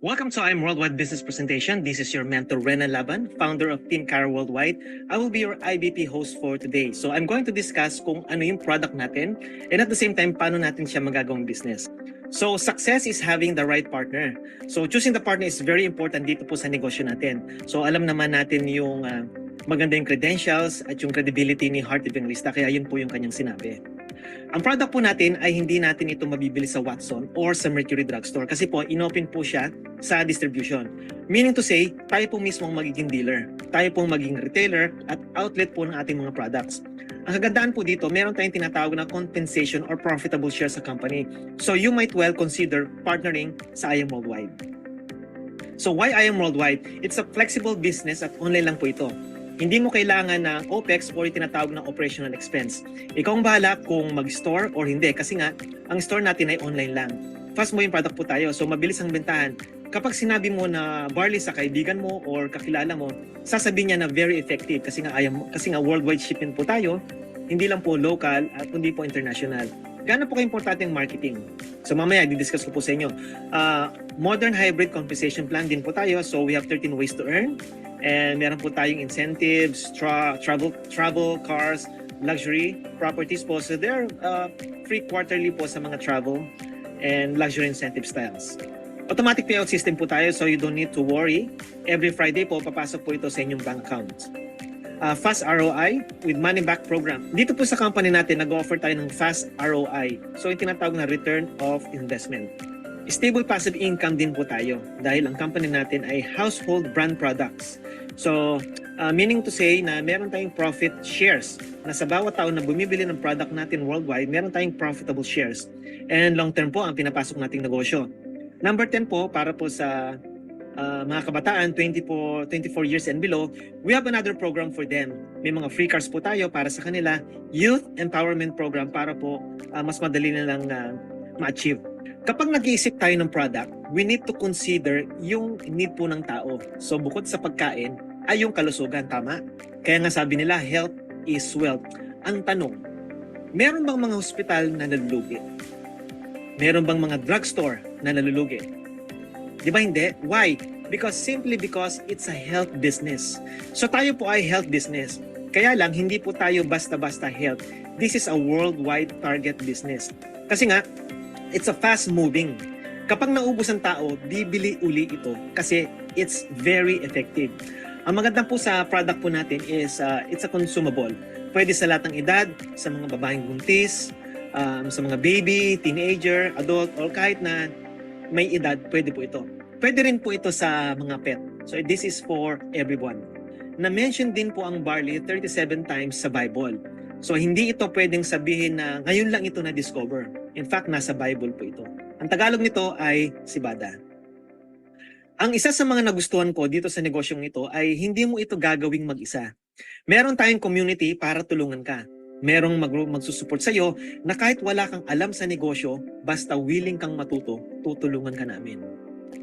Welcome to I'm Worldwide Business Presentation. This is your mentor, Rena Laban, founder of Team Cara Worldwide. I will be your IBP host for today. So I'm going to discuss kung ano yung product natin and at the same time, paano natin siya magagawang business. So success is having the right partner. So choosing the partner is very important dito po sa negosyo natin. So alam naman natin yung uh, maganda yung credentials at yung credibility ni Heart Evangelista kaya yun po yung kanyang sinabi. Ang product po natin ay hindi natin ito mabibili sa Watson or sa Mercury Drugstore kasi po inopen po siya sa distribution. Meaning to say, tayo po mismo ang magiging dealer. Tayo po ang magiging retailer at outlet po ng ating mga products. Ang kagandaan po dito, meron tayong tinatawag na compensation or profitable share sa company. So you might well consider partnering sa IM Worldwide. So why IM Worldwide? It's a flexible business at online lang po ito. Hindi mo kailangan ng OPEX or yung tinatawag na operational expense. Ikaw ang bahala kung mag-store or hindi kasi nga, ang store natin ay online lang. Fast moving product po tayo, so mabilis ang bentahan. Kapag sinabi mo na barley sa kaibigan mo or kakilala mo, sasabihin niya na very effective kasi nga, ayaw, kasi nga worldwide shipping po tayo, hindi lang po local at hindi po international. Gaano po ka-importante ang marketing? So mamaya, didiscuss ko po sa inyo. Uh, modern hybrid compensation plan din po tayo. So we have 13 ways to earn. And meron po tayong incentives, tra- travel, travel, cars, luxury, properties po. So they're uh, free quarterly po sa mga travel and luxury incentive styles. Automatic payout system po tayo so you don't need to worry. Every Friday po, papasok po ito sa inyong bank account. Uh, fast ROI with money back program. Dito po sa company natin, nag-offer tayo ng fast ROI. So yung tinatawag na return of investment. Stable passive income din po tayo dahil ang company natin ay household brand products. So, uh, meaning to say na meron tayong profit shares na sa bawat tao na bumibili ng product natin worldwide, meron tayong profitable shares. And long term po ang pinapasok nating negosyo. Number 10 po, para po sa uh, mga kabataan, 20 po, 24 years and below, we have another program for them. May mga free cars po tayo para sa kanila, youth empowerment program para po uh, mas madali nilang uh, ma-achieve. Kapag nag-iisip tayo ng product, we need to consider yung need po ng tao. So bukod sa pagkain, ay yung kalusugan, tama? Kaya nga sabi nila, health is wealth. Ang tanong, meron bang mga hospital na nalulugi? Meron bang mga drugstore na nalulugi? Di ba hindi? Why? Because simply because it's a health business. So tayo po ay health business. Kaya lang, hindi po tayo basta-basta health. This is a worldwide target business. Kasi nga, it's a fast moving. Kapag naubos ang tao, bibili uli ito kasi it's very effective. Ang maganda po sa product po natin is uh, it's a consumable. Pwede sa lahat ng edad, sa mga babaeng buntis, um, sa mga baby, teenager, adult, or kahit na may edad, pwede po ito. Pwede rin po ito sa mga pet. So this is for everyone. Na-mention din po ang barley 37 times sa Bible. So hindi ito pwedeng sabihin na ngayon lang ito na-discover. In fact, nasa Bible po ito. Ang Tagalog nito ay Sibada. Ang isa sa mga nagustuhan ko dito sa negosyong ito ay hindi mo ito gagawing mag-isa. Meron tayong community para tulungan ka. Merong mag magsusupport sa iyo na kahit wala kang alam sa negosyo, basta willing kang matuto, tutulungan ka namin.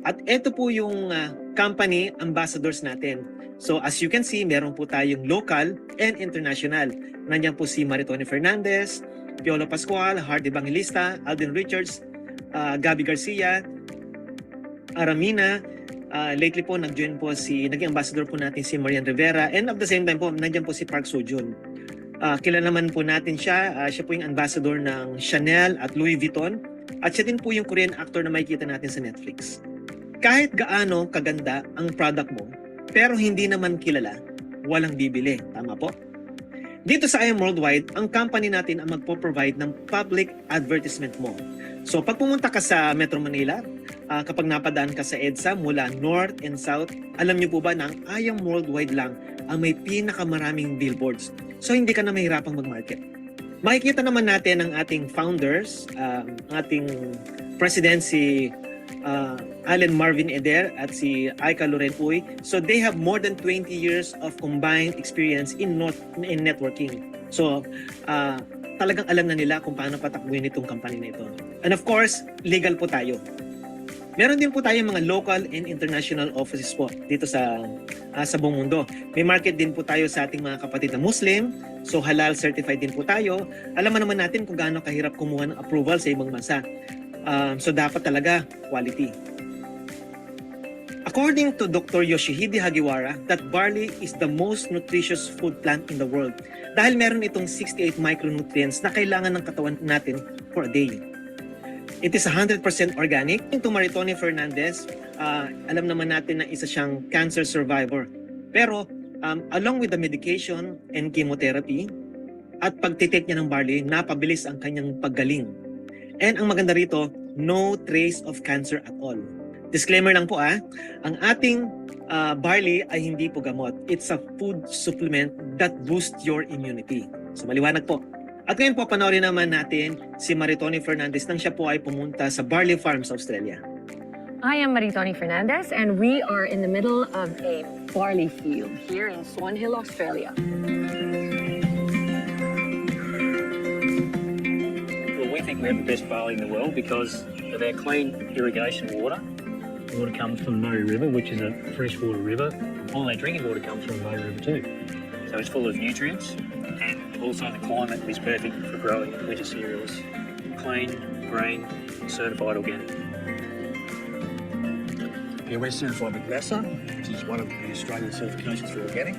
At ito po yung uh, company ambassadors natin. So as you can see, meron po tayong local and international. Nandiyan po si Maritone Fernandez, Piolo Pascual, Hard Evangelista, Alden Richards, uh, Gabby Garcia, Aramina, uh, lately po nag-join po si, naging ambassador po natin si Marian Rivera, and at the same time po, nandiyan po si Park Sojun. Uh, kilala naman po natin siya, uh, siya po yung ambassador ng Chanel at Louis Vuitton, at siya din po yung Korean actor na makikita natin sa Netflix. Kahit gaano kaganda ang product mo, pero hindi naman kilala, walang bibili. Tama po? Dito sa IM Worldwide, ang company natin ang magpo-provide ng public advertisement mo. So pag pumunta ka sa Metro Manila, uh, kapag napadaan ka sa EDSA mula North and South, alam niyo po ba na ang IM Worldwide lang ang may pinakamaraming billboards. So hindi ka na mahirapang mag-market. Makikita naman natin ang ating founders, uh, ang ating president si uh, Allen Marvin Eder at si Aika Loren Uy. So they have more than 20 years of combined experience in, not, in networking. So uh, talagang alam na nila kung paano patakbuhin itong company na ito. And of course, legal po tayo. Meron din po tayong mga local and international offices po dito sa uh, sa buong mundo. May market din po tayo sa ating mga kapatid na Muslim, so halal certified din po tayo. Alam naman natin kung gaano kahirap kumuha ng approval sa ibang bansa. Um, so dapat talaga quality. According to Dr. Yoshihide Hagiwara, that barley is the most nutritious food plant in the world dahil meron itong 68 micronutrients na kailangan ng katawan natin for a day. It is 100% organic. Ito Maritone Fernandez, ah, alam naman natin na isa siyang cancer survivor. Pero um, along with the medication and chemotherapy at pagtitake niya ng barley, napabilis ang kanyang paggaling. And ang maganda rito, no trace of cancer at all. Disclaimer lang po ah, ang ating ah, barley ay hindi po gamot. It's a food supplement that boosts your immunity. So maliwanag po. At ngayon po panoorin naman natin si Maritone Fernandez nang siya po ay pumunta sa Barley Farms, Australia. I am Maritoni Fernandez, and we are in the middle of a barley field here in Swan Hill, Australia. Well, we think we have the best barley in the world because of our clean irrigation water. The water comes from Murray River, which is a freshwater river. All our drinking water comes from Murray River too. So it's full of nutrients also the climate is perfect for growing winter cereals. Clean, green, certified organic. Yeah, we're certified with NASA, which is one of the Australian certifications for organic.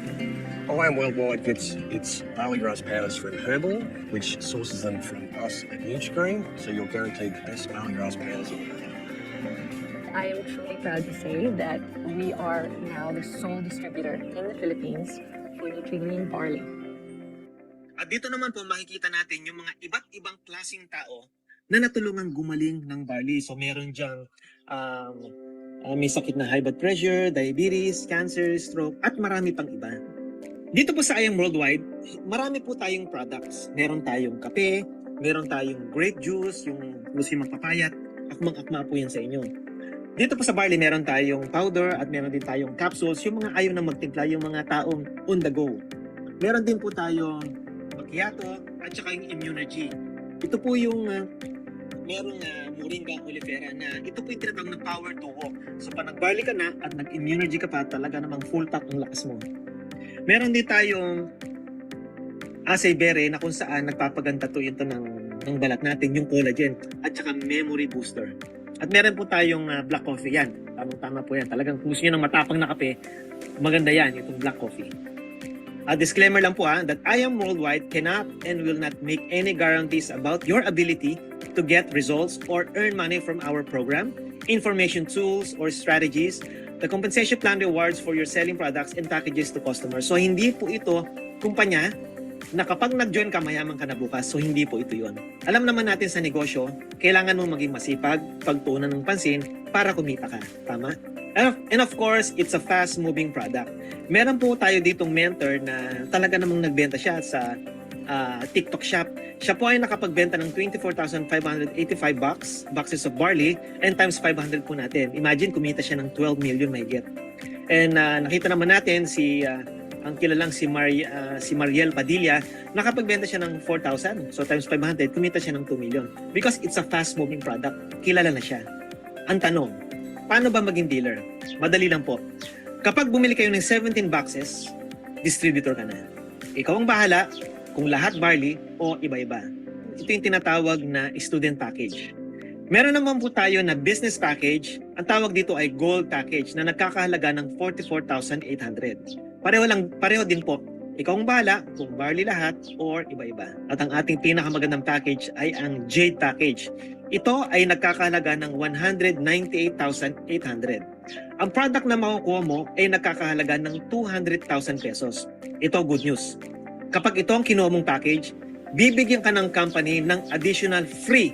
IAM Worldwide gets its barley grass powders from Herbal, which sources them from us at Nutrigreen, so you're guaranteed the best barley grass powders in the world. I am truly proud to say that we are now the sole distributor in the Philippines for Nutrigreen barley. Dito naman po makikita natin yung mga iba't ibang klasing tao na natulungan gumaling ng barley. So meron diyang um, ah, may sakit na high blood pressure, diabetes, cancer, stroke, at marami pang iba. Dito po sa IAM Worldwide, marami po tayong products. Meron tayong kape, meron tayong grape juice, yung musim ng papayat, akmang-akma po yan sa inyo. Dito po sa barley, meron tayong powder at meron din tayong capsules, yung mga ayaw na magtimpla, yung mga taong on the go. Meron din po tayong macchiato at saka yung immunergy. Ito po yung uh, merong uh, moringa olifera na ito po yung tinatawag na power to walk. So pag nag-barley ka na at nag-immunergy ka pa, talaga namang full tap ang lakas mo. Meron din tayong acai berry na kung saan nagpapaganda to ito ng, ng balat natin, yung collagen at saka memory booster. At meron po tayong uh, black coffee yan. Tamang-tama po yan. Talagang kung gusto nyo ng matapang na kape, maganda yan, itong black coffee. A disclaimer lang po ha, that I am worldwide cannot and will not make any guarantees about your ability to get results or earn money from our program, information tools or strategies, the compensation plan rewards for your selling products and packages to customers. So hindi po ito kumpanya na kapag nag-join ka, mayaman ka na bukas. So hindi po ito yon. Alam naman natin sa negosyo, kailangan mong maging masipag, pagtuunan ng pansin para kumita ka. Tama? And and of course, it's a fast-moving product. Meron po tayo ditong mentor na talaga namang nagbenta siya sa ah, TikTok shop. Siya po ay nakapagbenta ng 24,585 bucks, boxes of barley, and times 500 po natin. Imagine, kumita siya ng 12 million may get. And ah, nakita naman natin si ah, ang kilalang si Mari, ah, si Mariel Padilla, nakapagbenta siya ng 4,000. So times 500, kumita siya ng 2 million. Because it's a fast-moving product, kilala na siya. Ang tanong, paano ba maging dealer? Madali lang po. Kapag bumili kayo ng 17 boxes, distributor ka na. Ikaw ang bahala kung lahat barley o iba-iba. Ito yung tinatawag na student package. Meron naman po tayo na business package. Ang tawag dito ay gold package na nagkakahalaga ng 44,800. Pareho lang, pareho din po. Ikaw ang bahala kung barley lahat or iba-iba. At ang ating pinakamagandang package ay ang Jade package. Ito ay nagkakahalaga ng 198,800. Ang product na makukuha mo ay nagkakahalaga ng 200,000 pesos. Ito good news. Kapag ito ang kinuha mong package, bibigyan ka ng company ng additional free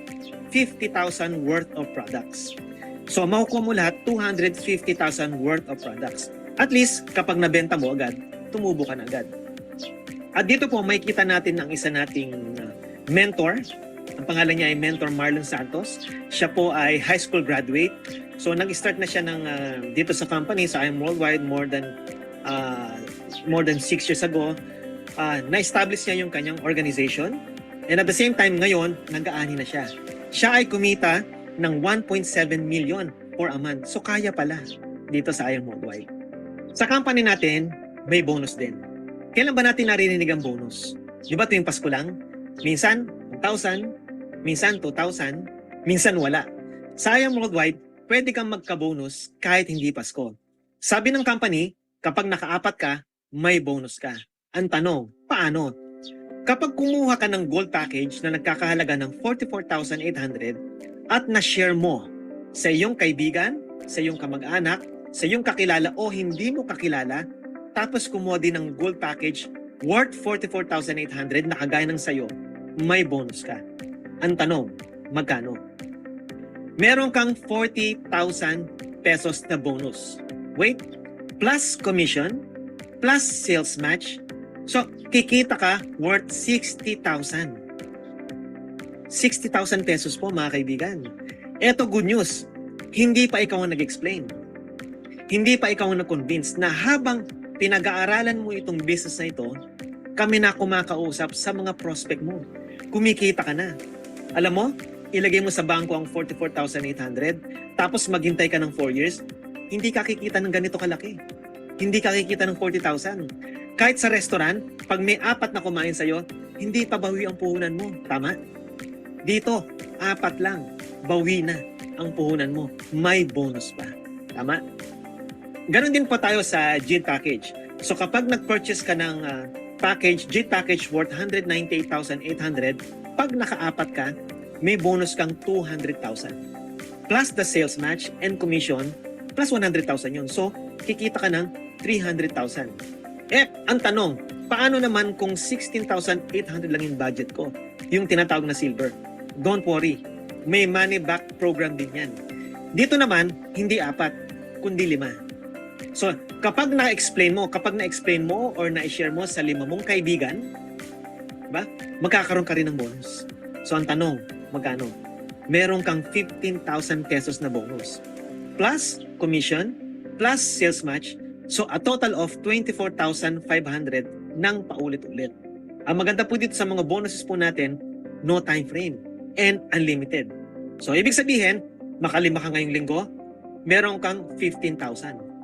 50,000 worth of products. So makukuha mo lahat 250,000 worth of products. At least kapag nabenta mo agad, tumubo ka na agad. At dito po makikita natin ang isa nating uh, mentor. Ang pangalan niya ay Mentor Marlon Santos. Siya po ay high school graduate. So nag-start na siya ng uh, dito sa company sa IM Worldwide more than uh, more than 6 years ago. Uh, na-establish niya yung kanyang organization. And at the same time ngayon, nag-aani na siya. Siya ay kumita ng 1.7 million for a month. So kaya pala dito sa IM Worldwide. Sa company natin, may bonus din. Kailan ba natin naririnig ang bonus? Di ba tuwing Pasko lang? Minsan, 1,000. Minsan, 2,000. Minsan, wala. Sa IAM Worldwide, pwede kang magka-bonus kahit hindi Pasko. Sabi ng company, kapag nakaapat ka, may bonus ka. Ang tanong, paano? Kapag kumuha ka ng gold package na nagkakahalaga ng 44,800 at na-share mo sa iyong kaibigan, sa iyong kamag-anak, sa iyong kakilala o hindi mo kakilala, tapos kumuha din ng gold package worth 44,800 na kagaya ng sayo, may bonus ka. Ang tanong, magkano? Meron kang 40,000 pesos na bonus. Wait, plus commission, plus sales match. So, kikita ka worth 60,000. 60,000 pesos po mga kaibigan. Eto good news, hindi pa ikaw ang nag-explain. Hindi pa ikaw ang nag-convince na habang pinag-aaralan mo itong business na ito, kami na kumakausap sa mga prospect mo. Kumikita ka na. Alam mo, ilagay mo sa bangko ang 44,800, tapos maghintay ka ng 4 years, hindi ka kikita ng ganito kalaki. Hindi ka kikita ng 40,000. Kahit sa restaurant, pag may apat na kumain sa'yo, hindi pa bawi ang puhunan mo. Tama? Dito, apat lang. Bawi na ang puhunan mo. May bonus pa. Tama? Ganon din po tayo sa JIT package. So kapag nag-purchase ka ng ah, package, JIT package worth 198,800, pag nakaapat ka, may bonus kang 200,000. Plus the sales match and commission, plus 100,000 yun. So, kikita ka ng 300,000. Eh, ang tanong, paano naman kung 16,800 lang yung budget ko? Yung tinatawag na silver. Don't worry, may money back program din yan. Dito naman, hindi apat, kundi lima. So, kapag na-explain mo, kapag na-explain mo or na-share mo sa lima mong kaibigan, ba? Magkakaroon ka rin ng bonus. So, ang tanong, magkano? Meron kang 15,000 pesos na bonus. Plus commission, plus sales match. So, a total of 24,500 ng paulit-ulit. Ang maganda po dito sa mga bonuses po natin, no time frame and unlimited. So, ibig sabihin, makalima ka ngayong linggo, meron kang 15,000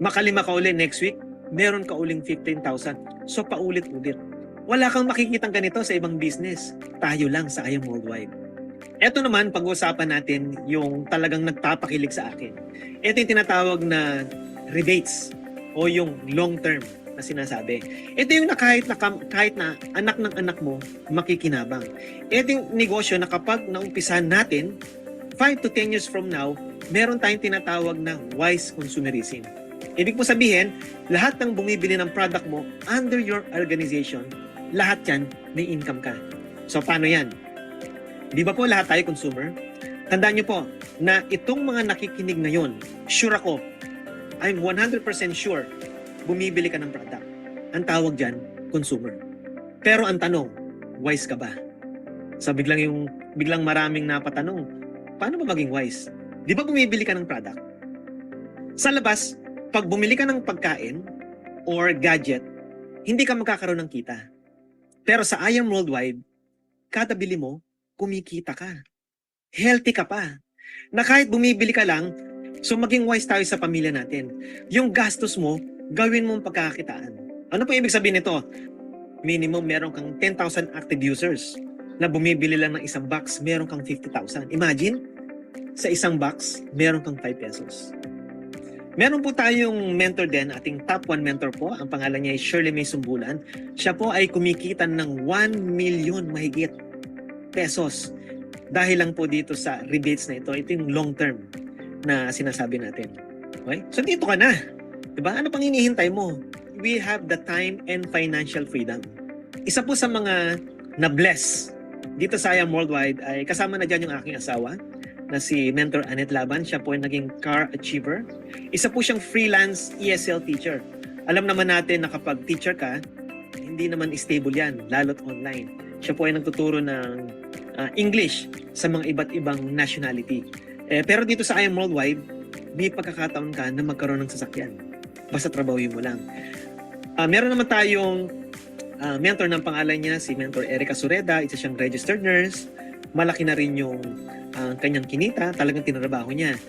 makalima ka uli next week, meron ka uling 15,000. So paulit-ulit. Wala kang makikitang ganito sa ibang business. Tayo lang sa Ayam Worldwide. Ito naman, pag-uusapan natin yung talagang nagpapakilig sa akin. Ito yung tinatawag na rebates o yung long term na sinasabi. Ito yung na kahit na, kahit na anak ng anak mo, makikinabang. Ito yung negosyo na kapag naumpisahan natin, 5 to 10 years from now, meron tayong tinatawag na wise consumerism. Ibig po sabihin, lahat ng bumibili ng product mo under your organization, lahat yan may income ka. So paano yan? Di ba po lahat tayo consumer? Tandaan niyo po na itong mga nakikinig ngayon, sure ako, I'm 100% sure, bumibili ka ng product. Ang tawag dyan, consumer. Pero ang tanong, wise ka ba? So biglang yung biglang maraming napatanong, paano ba maging wise? Di ba bumibili ka ng product? Sa labas, pag bumili ka ng pagkain or gadget, hindi ka magkakaroon ng kita. Pero sa I Am Worldwide, kada bili mo, kumikita ka. Healthy ka pa. Na kahit bumibili ka lang, so maging wise tayo sa pamilya natin. Yung gastos mo, gawin mo ang pagkakakitaan. Ano po ibig sabihin nito? Minimum meron kang 10,000 active users na bumibili lang ng isang box, meron kang 50,000. Imagine, sa isang box, meron kang 5 pesos. Meron po tayong mentor din, ating top 1 mentor po. Ang pangalan niya ay Shirley May Sumbulan. Siya po ay kumikita ng 1 million mahigit pesos. Dahil lang po dito sa rebates na ito. Ito yung long term na sinasabi natin. Okay? So dito ka na. Diba? Ano pang hinihintay mo? We have the time and financial freedom. Isa po sa mga na-bless dito sa IAM Worldwide ay kasama na dyan yung aking asawa na si Mentor Annette Laban. Siya po ay naging car achiever. Isa po siyang freelance ESL teacher. Alam naman natin na kapag teacher ka, hindi naman stable yan, lalo't online. Siya po ay nagtuturo ng ah, English sa mga iba't ibang nationality. Eh, pero dito sa IAM Worldwide, may pagkakataon ka na magkaroon ng sasakyan. Basta trabahuin mo lang. Ah, meron naman tayong ah, mentor ng pangalan niya, si Mentor Erica Sureda. Isa siyang registered nurse. Malaki na rin yung ang kanyang kinita, talagang tinrabaho niya.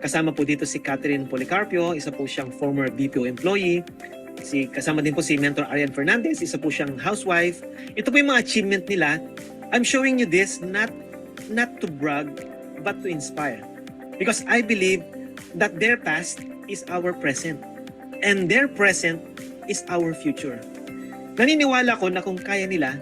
Kasama po dito si Catherine Policarpio, isa po siyang former BPO employee. Si, kasama din po si Mentor Arian Fernandez, isa po siyang housewife. Ito po yung mga achievement nila. I'm showing you this not not to brag, but to inspire. Because I believe that their past is our present. And their present is our future. Naniniwala ko na kung kaya nila,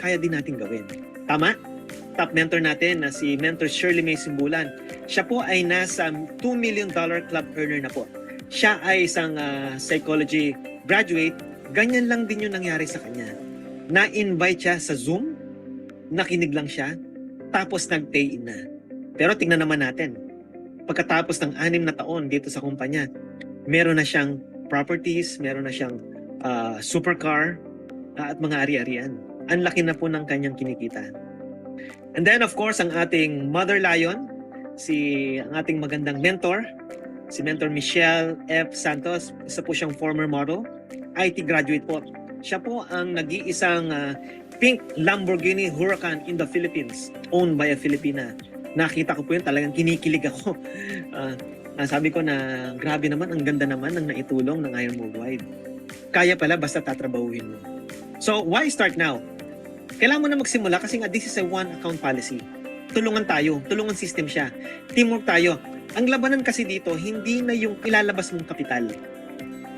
kaya din natin gawin. Tama? Top mentor natin na si Mentor Shirley May Simbulan. Siya po ay nasa $2 million club earner na po. Siya ay isang ah, psychology graduate. Ganyan lang din yung nangyari sa kanya. Na-invite siya sa Zoom, nakinig lang siya, tapos nag-pay na. Pero tingnan naman natin, pagkatapos ng anim na taon dito sa kumpanya, meron na siyang properties, meron na siyang ah, supercar, ah, at mga ari-arian. Ang laki na po ng kanyang kinikita. And then of course, ang ating Mother Lion, si ang ating magandang mentor, si Mentor Michelle F. Santos, isa po siyang former model, IT graduate po. Siya po ang nag-iisang ah, pink Lamborghini Huracan in the Philippines, owned by a Filipina. Nakita ko po yun, talagang kinikilig ako. Ah, ah, sabi ko na grabe naman, ang ganda naman ng naitulong ng Iron Worldwide. Kaya pala basta tatrabahuhin mo. So, why start now? Kailangan mo na magsimula kasi nga this is a one account policy. Tulungan tayo, tulungan system siya. Teamwork tayo. Ang labanan kasi dito, hindi na yung ilalabas mong kapital,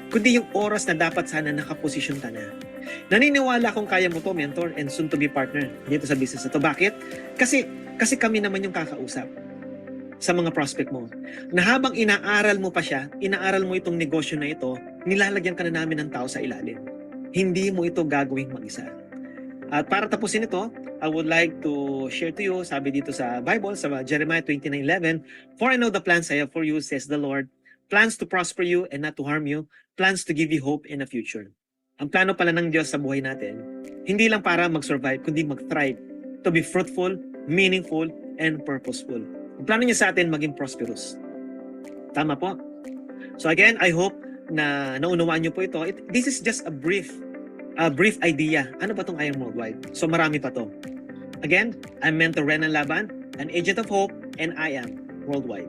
kundi yung oras na dapat sana nakaposisyon ka na. Naniniwala akong kaya mo to, mentor, and soon to be partner dito sa business na to. Bakit? Kasi, kasi kami naman yung kakausap sa mga prospect mo. Na habang inaaral mo pa siya, inaaral mo itong negosyo na ito, nilalagyan ka na namin ng tao sa ilalim. Hindi mo ito gagawing mag-isa. At para tapusin ito, I would like to share to you, sabi dito sa Bible, sa Jeremiah 29:11, For I know the plans I have for you, says the Lord, plans to prosper you and not to harm you, plans to give you hope in a future. Ang plano pala ng Diyos sa buhay natin, hindi lang para mag-survive, kundi mag-thrive, to be fruitful, meaningful, and purposeful. Ang plano niya sa atin maging prosperous. Tama po? So again, I hope na naunawaan niyo po ito. It, this is just a brief a brief idea. Ano ba tong Iron Worldwide? So marami pa to. Again, I'm Mentor Renan Laban, an agent of hope, and I am worldwide.